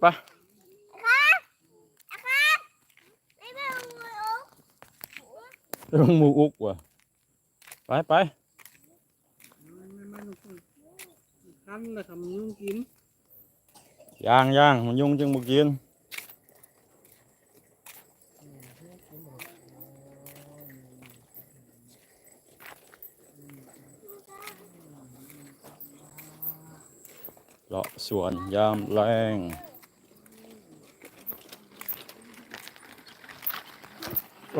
ไปไม่เป็นไรโอ๊คลงหมูอุกว่ะไปไปไม่ไม่ต้องพูดคันเลยทำยุ่งกินย่างย่างมันยุงจึงบุกินเลาะสวนยามแรง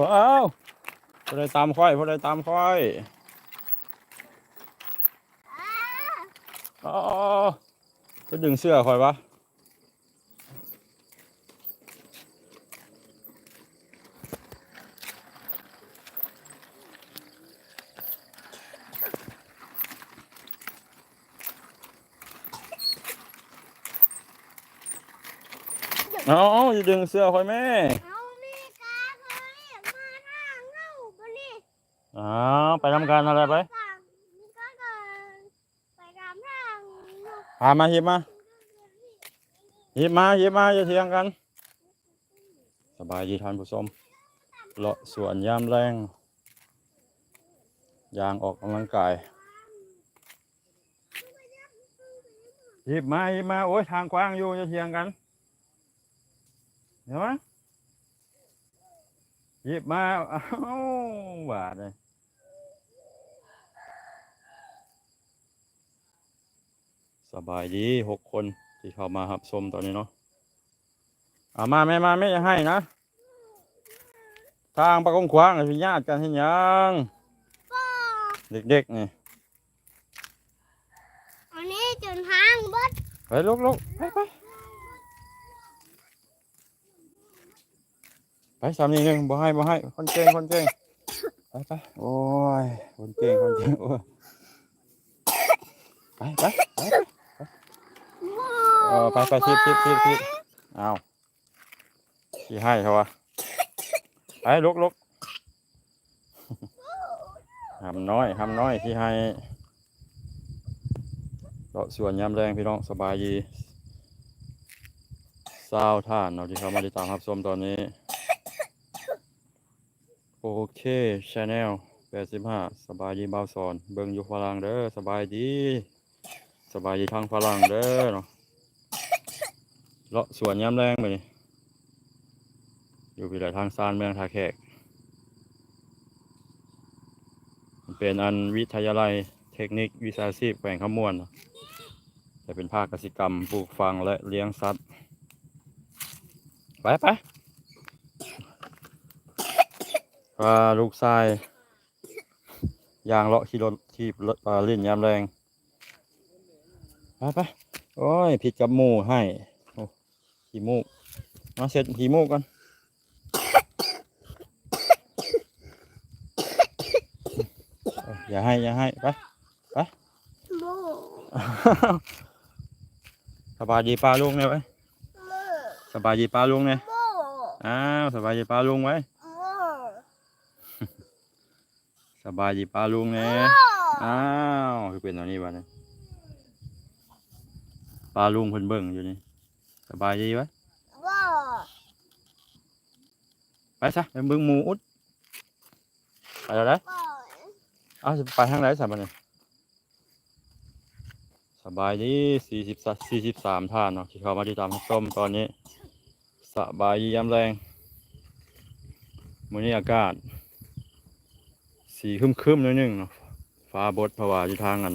ว้าวพอได้ตามค่อยพอได้ตามค่อยอ๋อจะดึงเสื้อค่อยวะเอาเอาอย่าดึงเสื้อค่อยแม่ เอามีกาเคยมาทางเข้าบนนี่ อ้าวไปทำการอะไรไปฝั่งมีก็เดินไปตามางลูกพามาหยิบมาหยิบมาหยิบมาอย่าเถียงกัน สบายดีท่านผู้ชมเลาะสวนยามแรงยางออกกำลังกายหยิบมาหยิบมาโอ้ยทางกว้างอยู่อย่าเถียงกันเห็นไหมหยิบมาเอ้าบาดเลย สบายดีหกคนที่เข้ามารับชมตอนนี้เนาะเอามาแม่มาแม่จะให้นะ ทางประกงขวางพิญาติกันเห็นยังป้อเด็กๆนี่อันนี้จนทางเบดไปลุกลุกไปไปไปสามนี่หนึ่งบ่ให้บ่ให้คนเก่งคนเก่งไปไปโอ้ยคนเก่งคนเก่งโอ้ยไปไปไป เออไปไปชิบชิบชิบชิบเอาที่ให้เขาวะไปลุกลุกหำน้อยหำน้อยที่ให้เลาะสวนยามแรงพี่น้องสบายดีซาวท่านเนาะที่เขามาติดตามรับชมตอนนี้ โอเคชาแนลแปดสิบห้าสบายดีเบาสอน เบิ่งอยู่ฝรั่งเด้อสบายดี สบายดีทางฝรั่งเด้อเนาะเลาะสวนยามแรงไปนี่อยู่พี่ไหลทางซานเมืองท่าแขกเป็นอันวิทยาลัยเทคนิควิชาชีพแขวงขมวนเนาะจะเป็นภาคกสิกรรมปลูกฝังและเลี้ยงสัตว์ ไปไปพาลูกชายยางเลาะขี่รถที่รถลิ่นยามแรง ไปไปโอ้ยผิดกับหมูให้โอ้ขี้มูกมาเสร็จขี้มูกกันเอ้ยอย่าให้อย่าให้ไปโมสบายดีป้าลุงเนี่ยไว้โมสบายดีป้าลุงเนี่ยโมอ้าวสบายดีป้าลุงไว้โมสบายดีป้าลุงเนี่ยอ้าวคือเป็นตอนนี้วะเนี่ยป้าลุงเพิ่นเบิ่งอยู่นี่สบายดีไว้โมไปซะไปเบิ่งหมูอุดไปแล้วได้อ้าวสิไปทางไหนสัมบัดเนี่ยสบายดีสี่สิบสี่สิบสามท่านเนาะที่เขามาติดตามรับชมตอนนี้ สบายยามแรงมื้อนี้อากาศ สีครึมๆนิดนึงเนาะฟ้าบดเพราว่าอยู่ทางอัน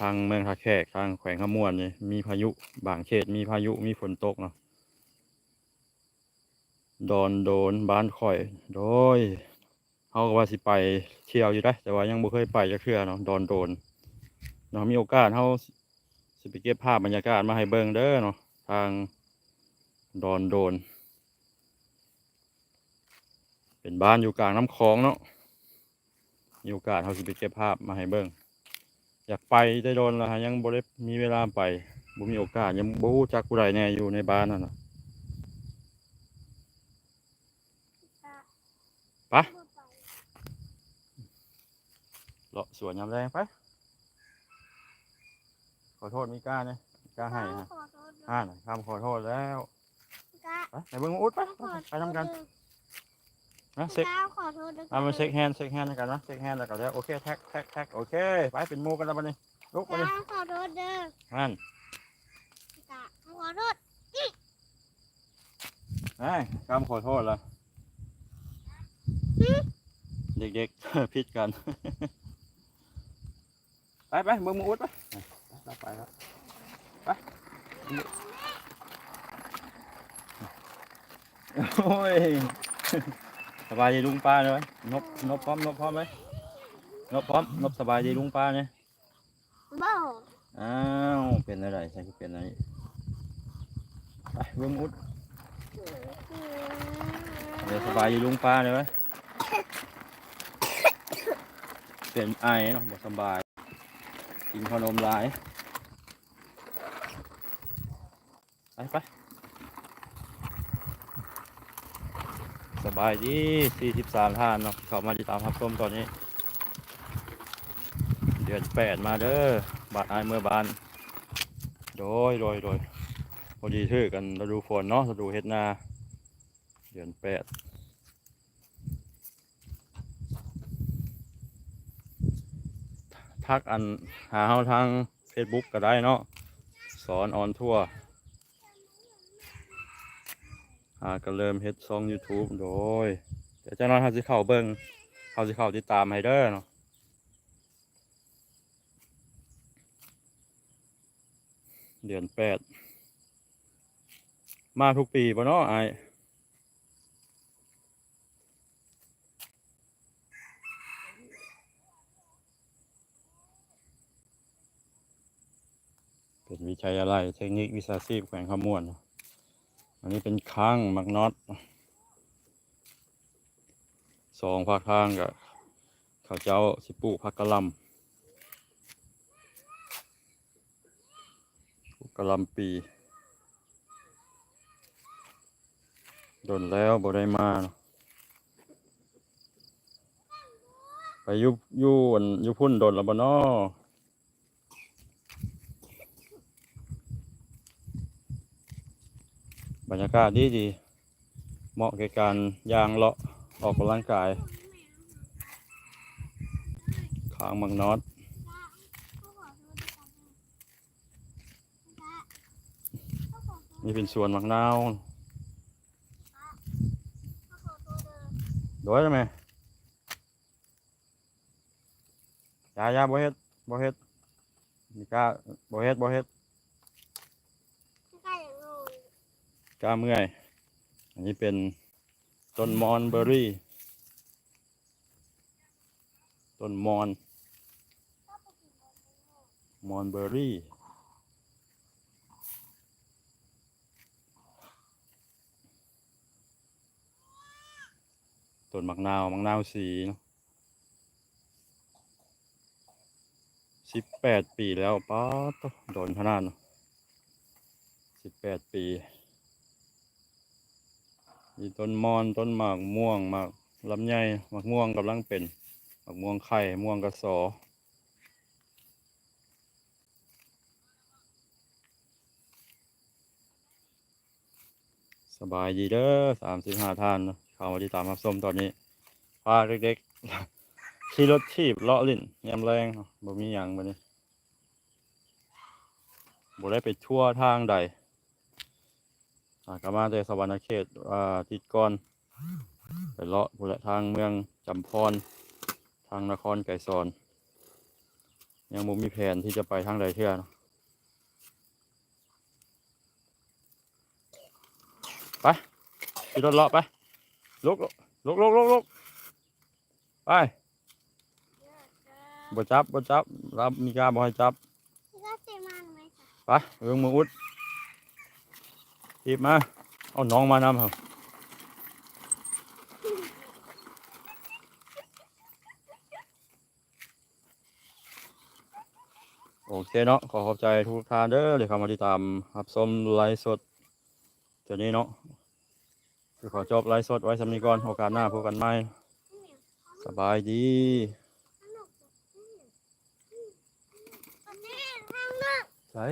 ทางเมืองท่าแขกทางแขวงขมวนนี่มีพายุบางเขตมีพายุมีฝนตกเนาะดอนโดนบ้านข่อย โดยเฮาก็ว่าสิไปเที่ยวอยู่ได้ แต่ว่ายังบ่เคยไปจักเทื่อเนาะดอนโดนเนาะมีโอกาสเฮาสิไปเก็บภาพบรรยากาศมาให้เบิ่งเด้อเนาะทางดอนโดน เป็นบ้านอยู่กลางน้ำคลองเนาะมีโอกาสเฮาสิไปเก็บภาพมาให้เบิ่ง อยากไปได้โดนแล้วฮะยังบ่ได้มีเวลาไปบ่มีโอกาสยังบ่รู้จักผู้ใดแน่อยู่ในบ้านนั่นน่ะไปเลาะสวนยามแรงไป ขอโทษมิก้าเนี่ยมิกล้าให้ฮะขอโทษด้วยอ่าคำขอโทษแล้วกล้าไปไปเบิ่งอุดไปขอไปโทษไปทำกันด้วย นะเซ็กกล้าขอโทษด้วยเอามาเช็คแฮนด์เช็คแฮนด์กันนะเช็คแฮนด์แล้วก็แล้วโอเคแท็กแท็กแท็กโอเคไปเป็นหมูกันแล้วบัดนี้ลุกกบัดนี้ล้าขอโทษเด้อนั่นกล้าขอโทษไอ้คำขอโทษแล้วเด็กๆพิดกัน ไปไปเบิ่งหมูอุดไปไปไปแล้วไปโอ้ย สบายดีลุงป้าเลยไหมนบนบพร้อมนบพร้อมไหมนบพร้อมนบสบายดีลุงป้าเนี่ยบ่อ้าวเป็นอะไรใช่เป็นอะไรไปเบิ่งอุดเดี๋ยวสบายดีลุงป้าเลยไหมเป็นไอเนาะบ่สบายกินขนมหลายไปไป สบายดี43ท่านเนาะเข้ามาติดตามรับชมตอนนี้ เดือนแปดมาเด้อบาดอายเมื่อบาน โดยโดยโดยพอดีถือกันฤดูฝนเนาะฤดูเฮ็ดนา เดือนแปดทักอันหาเฮาทาง Facebook ก็ได้เนาะสอนออนทั่วร์ หาก็เริ่มเฮ็ดช่อง YouTube โดยเดี๋ยวจ้าน้อยเฮาสิเข้าเบิ่งเฮาสิเข้าติดตามให้เด้อเนาะเดือนแปดมาทุกปีปะเนาะไอเป็นวิชัยอะไรเทคนิควิชาชีพแขวงขมวน อันนี้เป็นค้างมักน็อตสองภาคทางกับเขาวเจ้าสิปูกผักกะลำกะลำปีโดนแล้วบ่ได้มาไปยุยุอันยุพุ่นโดนแล้วบ่นอ บรรยากาศดีดี เหมาะแก่การยางเลาะออกกำลังกายขางมังนอดนี่เป็นสวนมักนาวโดยได้ไหมยายาบ่เฮ็ดบ่เฮ็ดนี่กล้าบ่เฮ็ดบ่เฮ็ด กล้าอย่างงู กล้าเมื่อย อันนี้เป็นต้นมอนเบอร์รี่ ต้นมอน มอนเบอร์รี่ ต้นมักนาวมักนาวสีเนาะสิบแปดปีแล้วป้าดโดนขนาดเนาะสิบแปดปี มีต้นมอนต้นหมากม่วงหมากลำไยหมากม่วงกำลังเป็นหมากม่วงไข่ม่วงกระสอสบายดีเด้อสามสิบห้าท่านเนาะเข้ามาที่ตามรับชมตอนนี้พาเด็กๆขี่รถทีบเลาะลิ้นยามแรงบ่มีหยังบัดนี้บ่ได้ไปทั่วทางใดากมาแต่สวรรณเขตอ่าติดก่อน ไปเลาะพุ่นละทางเมืองจำพร ทางนครไก่ซอน ยังบ่มีแผนที่จะไปทางใดเที่ยเนาะไปขี่รถเลาะไปลุกลุกลุกลุกลุกไปบ่จับบ่จับรับมีกล้าบ่ให้จับพี่ก็เสียมันไหมคะไปเรื่องมืออุด ทีบมา เอาน้องมานำครับโอเคเนาะขอขอบใจทุกท่านเด้อที่เข้ามาติดตามรับชมไลฟ์สดเดี๋ยวนี้เนาะคือขอจบไลฟ์สดไว้สำนีก่อนโอกาสหน้าพบกันใหม่สบายดีนุกจังอันางนอกใส่